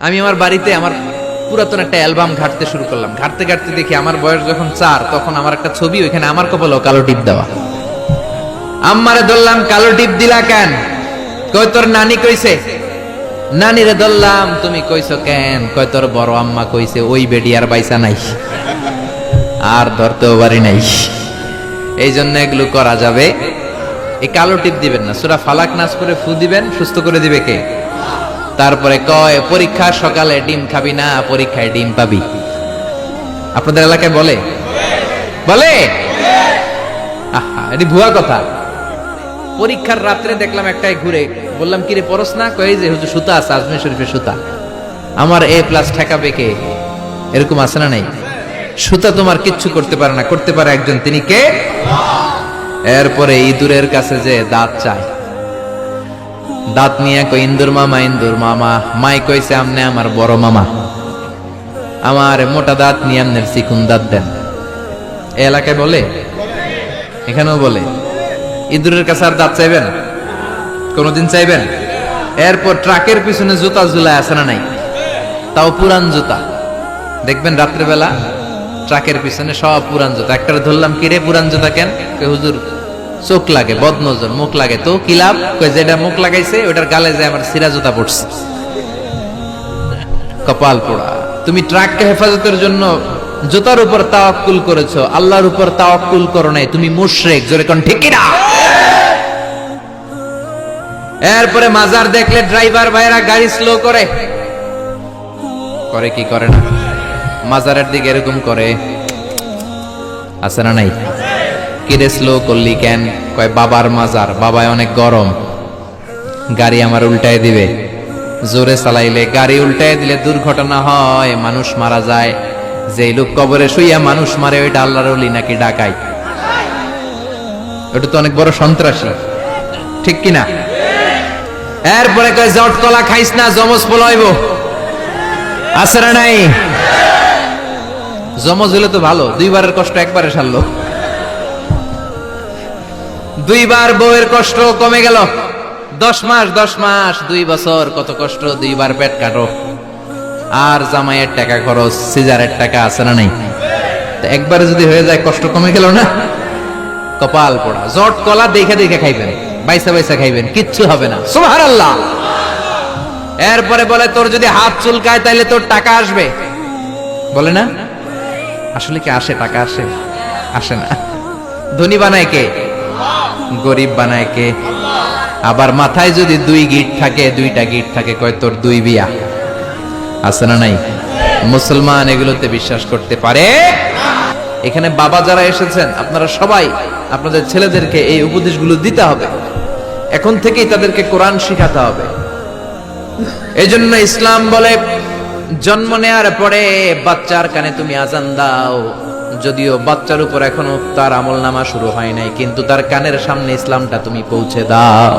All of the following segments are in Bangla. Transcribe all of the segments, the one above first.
আমি আমার বাড়িতে আমার পুরাতন একটা অ্যালবাম ঘাটতে শুরু করলাম। ঘাটতে ঘাটতে দেখি আমার বয়স যখন চার, তখন আমার একটা ছবি, ওইখানে আমার কপালেও কালো টিপ দেওয়া। আম্মারে ধরলাম, কালো টিপ দিলা কেন? কই তোর নানি কইছে? নানিরে ধরলাম, তুমি কইছো কেন? কয় তোর বড় আম্মা কইছে, ওই বেডি আর বাইসা নাই। আর ধরতেও পারি নাই। এই জন্য এগুলো করা যাবে। এই কালো টিপ দিবেন না। সুরা ফালাক নাচ করে ফু দিবেন, সুস্থ করে দিবে কে? তারপরে কয়, পরীক্ষা সকালে ডিম খাবি না, পরীক্ষায় ডিম পাবি। আপনাদের এলাকায় বলে? বলে? এটি ভুয়া কথা। পরীক্ষার রাত্রে দেখলাম একটাই ঘুরে, বললাম, কিরে পরস না? কয়ে যে হুজুর সুতা আছে, আজমির শরীফের সুতা। আমার এ প্লাস ঠেকাবে কে? এরকম আছে না নাই? সুতা তোমার কিচ্ছু করতে পারে না, করতে পারে একজন। তিনি কে? এরপরে ইঁদুরের কাছে যে দাঁত চায়। দাঁত নিয়ে কই, ইন্দুর মামা ইন্দুর মামা। মাই কইছে, আমনে আমার বড় মামা। আমার মোটা দাঁত নিয়ে আমনের চিকুন দাঁত দেন। এ এলাকায় বলে? এখানেও বলে? ইঁদুরের কাছে আর দাঁত চাইবেন? কোনদিন চাইবেন? এরপর ট্রাকের পিছনে জুতা ঝুলায় আছে না নাই? তাও পুরান জুতা। দেখবেন রাত্রেবেলা ট্রাকের পিছনে সব পুরান জুতা। একটা ধরলাম কি রে পুরান জুতা কেন? হুজুর চোখ লাগে, বদনজর, মুখ লাগে। তো কি লাভ? যেটা মুখ লাগাইছে ওটার গালে যে আমার সিরা জুতা পড়ছে। কপাল পোড়া। তুমি ট্রাককে হেফাজতের জন্য জুতার উপর তাওয়াক্কুল করেছ, আল্লাহর উপর তাওয়াক্কুল করো নাই, তুমি মুশরিক, জোরে কোন ঠিক না এরপরে মাজার দেখলে ড্রাইভার ভাইরা গাড়ি স্লো করে। করে কি করে না? মাজারের দিকে এরকম করে। আছে না নাই? কিরে স্লো করলি কেন? কয়, বাবার মাজার, বাবায় অনেক গরম। গাড়ি আমার উল্টায় দিবে। জোরে চালাইলে গাড়ি উল্টায় দিলে দুর্ঘটনা হয়, মানুষ মারা যায়। যেই লোক কবরে শুইয়া মানুষ মারে, ওইটা আল্লাহর ওলি নাকি ডাকাই? ওটা তো অনেক বড় সন্ত্রাসী। ঠিক কিনা? এরপরে কয়, জট কলা খাইস না জমজ পলাইব। না নাই? জমজ হলে তো ভালো, দুইবারের কষ্ট একবারে সারলো। দুইবার বউয়ের কষ্ট কমে গেল। দশ মাস দশ মাস, দুই বছর, কত কষ্ট, দুইবার পেট কাটো। আর জামাইয়ের টাকা খরচ, সিজারের টাকা আছে না নাই? একবারে যদি হয়ে যায়, কষ্ট কমে গেল না? কপাল পোড়া। জট কলা দেখে দেখে খাইবেন, বাইসা বাইসা খাইবেন, কিচ্ছু হবে না। সুবহান আল্লাহ এরপরে বলে, তোর যদি হাত চুলকায়, তাইলে তোর টাকা আসবে। বলে না? আসলে কি আসে, টাকা আসে? আসে না। ধনী বানায় কে? গরিব বানায় কে? আবার মাথায় যদি দুই গিট থাকে, দুইটা গিট থাকে, কয় তোর দুই বিয়া? আছে না নাই? মুসলমান এগুলোতে বিশ্বাস করতে পারে? এখানে বাবা যারা এসেছেন, আপনারা সবাই আপনাদের ছেলেদেরকে এই উপদেশগুলো দিতে হবে। এখন থেকেই তাদেরকে কোরআন শিখাতে হবে। এই জন্য ইসলাম বলে, জন্ম নেয়ার পরে বাচ্চার কানে তুমি আজান দাও। যদিও বাচ্চার উপর এখনও তার আমল নামা শুরু হয় নাই, কিন্তু তার কানের সামনে ইসলামটা তুমি পৌঁছে দাও।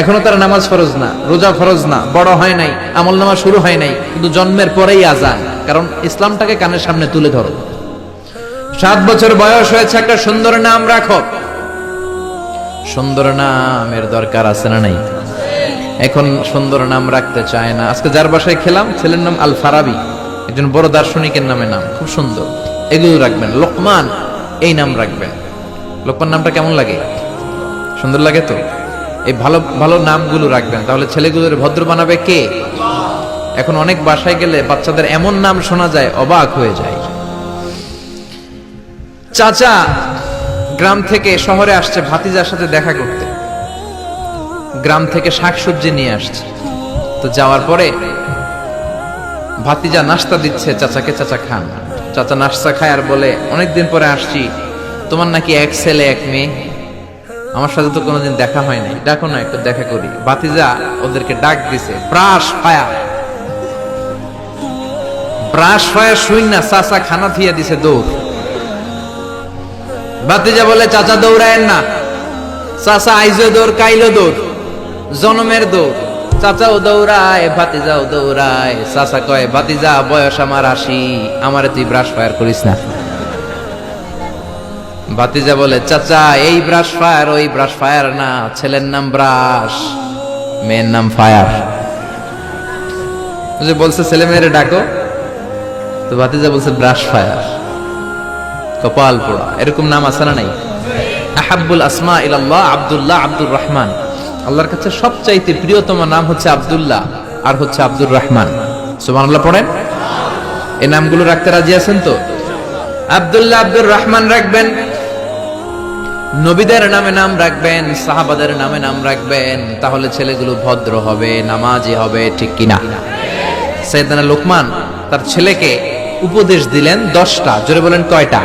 এখনও তার নামাজ ফরজ না, রোজা ফরজ না, বড় হয় নাই আমল নামা শুরু হয় নাই, কিন্তু জন্মের পরেই আজান কারণ ইসলামটাকে কানের সামনে তুলে ধরো। সাত বছর বয়স হয়েছে, একটা সুন্দর নাম রাখো। সুন্দর নামের দরকার আছে না নাই? এখন সুন্দর নাম রাখতে চায় না। আজকে যার বাসায় খেলাম, ছেলের নাম আল ফারাবি একজন বড় দার্শনিকের নামে নাম, খুব সুন্দর। এগুলো রাখবেন। লোকমান, এই নাম রাখবেন। লোকমান নামটা কেমন লাগে? সুন্দর লাগে তো? এই ভালো ভালো নামগুলো রাখবেন। তাহলে ছেলেগুলোর ভদ্র বানাবে কে? এখন অনেক বাসায় গেলে বাচ্চাদের এমন নাম শোনা যায়, অবাক হয়ে যায়। চাচা, গ্রাম থেকে শহরে আসছে, ভাতিজার সাথে দেখা করতে। গ্রাম থেকে শাকসবজি নিয়ে আসছে। তো যাওয়ার পরে ভাতিজা নাস্তা দিচ্ছে চাচাকে, চাচা খান। চাচা নাস্তা খায় আর বলে, অনেকদিন পরে আসছি। তোমার নাকি এক ছেলে, এক মেয়ে। আমার সাথে তো কোনোদিন দেখা হয় নাই। ডাকো না, একটু দেখা করি। ভাতিজা ওদেরকে ডাক দিছে, ব্রাশ ফায়া। ব্রাশ ফায়া শুই না, চাচা খানা থিয়া দিছে দৌড়। ভাতিজা বলে, চাচা দৌড়ায়েন না। চাচা আইজো দৌড়, কাইলো দৌড়। জনমের দৌড়। চাচাও দৌড়ায়, ভাতিজাও দৌড়ায়। চাচা কয়, ভাতিজা, বয়স আমার আশি, আমার তুই ব্রাশ ফায়ার করিস না। ভাতিজা বলে, চাচা, এই ব্রাশ ফায়ার ওই ব্রাশ ফায়ার না, ছেলের নাম ব্রাশ মেয়ের নাম ফায়ার যে বলছে, ছেলে মেয়েরে ডাকো। তো ভাতিজা বলছে ব্রাশ ফায়ার কপাল পোড়া। এরকম নাম আছে না নাই? আহাবুল আসমা ইলাল্লাহ, আব্দুল্লাহ আব্দুর রহমান। আল্লাহর কাছে সবচাইতে প্রিয়তম নাম হচ্ছে আব্দুল্লাহ, আর হচ্ছে আব্দুর রহমান। সুবহানাল্লাহ, পড়েন? এই নামগুলো রাখতে রাজি আছেন তো? আব্দুল্লাহ, আব্দুর রহমান রাখবেন। নবীদের নামে নাম রাখবেন, সাহাবাদের নামে নাম রাখবেন, তাহলে ছেলেগুলো ভদ্র হবে, নামাজি হবে, ঠিক কিনা? সৈয়দানা লোকমান তার ছেলেকে উপদেশ দিলেন দশটা, জোরে বলেন কয়টা?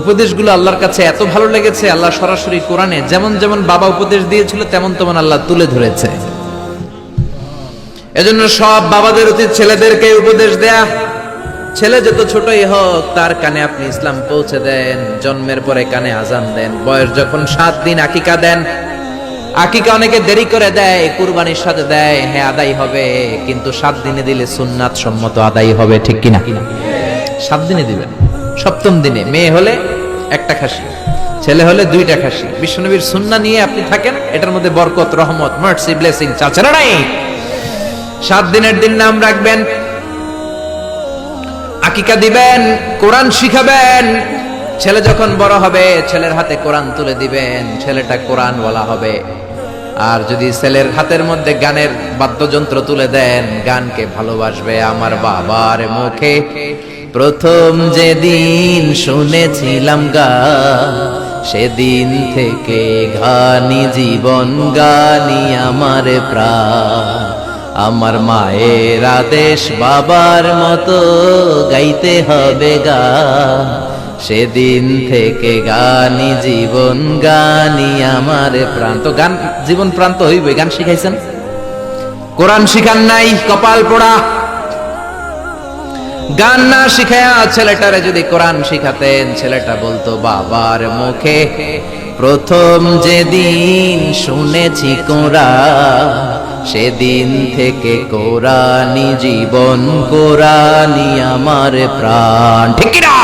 উপদেশগুলো আল্লাহর কাছে এত ভালো লেগেছে, আল্লাহ সরাসরি কোরআনে যেমন যেমন বাবা উপদেশ দিয়েছিল, তেমন তেমন আল্লাহ তুলে ধরেছে। এজন্য সব বাবাদের উচিত ছেলেদেরকে উপদেশ দেয়া। ছেলে যত ছোটই হোক, তার কানে আপনি ইসলাম পৌঁছে দেন, জন্মের পরে কানে আজান দেন, বয়স যখন সাত দিন আকিকা দেন, আকিকা অনেকে দেরি করে দেয়, কুরবানির সাথে দেয় হ্যাঁ আদায় হবে, কিন্তু সাত দিনে দিলে সুন্নাত সম্মত আদায় হবে, ঠিক কিনা? সাত দিনে দিবেন। সপ্তম দিনে মেয়ে হলে একটা খাসি, ছেলে হলে দুইটা খাসি। বিশ্বনবীর সুন্না নিয়ে আপনি থাকেন, এটার মধ্যে বরকত, রহমত মার্সি ব্লেসিং চাচারা নাই? সাত দিনের দিন নাম রাখবেন, আকিকা দিবেন, কোরআন শিখাবেন। ছেলে যখন বড় হবে, ছেলের হাতে কোরআন তুলে দিবেন, ছেলেটা কোরআন বলা হবে। আর যদি ছেলের হাতের মধ্যে গানের বাদ্যযন্ত্র তুলে দেন, গানকে ভালোবাসবে আমার বাবার মুখে। প্রথম যেদিন শুনেছিলাম গান সেদিন থেকে গানি জীবন গানি আমার প্রাণ। আমার মায়ের আদেশ বাবার মতো গাইতে হবে গা, সেদিন থেকে গানি জীবন গানি আমার প্রাণ। তো গান, জীবন প্রান্ত হইবে গান শিখাইছেন? কোরআন শিখান নাই, কপাল পোড়া। গান না শিখায়া ছেলেটারে যদি কোরআন শিখাতেন, ছেলেটা বলতো, বাবার মুখে প্রথম যেদিন শুনেছি কোরআন, সেদিন থেকে কোরআনি জীবন কোরআনি আমার প্রাণ। ঠিক না